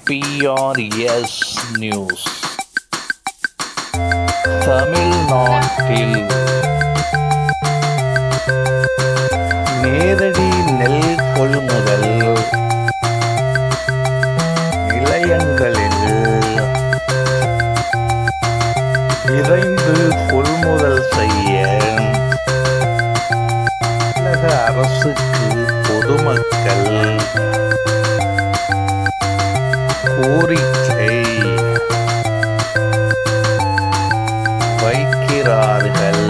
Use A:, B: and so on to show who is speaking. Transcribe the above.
A: பிபிபிஆர்எஸ் news தமிழ்நாட்டில் நேரடி நெல் கொள்முதல் நிலையங்களில் விரைந்து கொள்முதல் செய்ய தமிழக அரசுக்கு பொதுமக்கள் கோரிக்கை வைக்கிறார்கள்.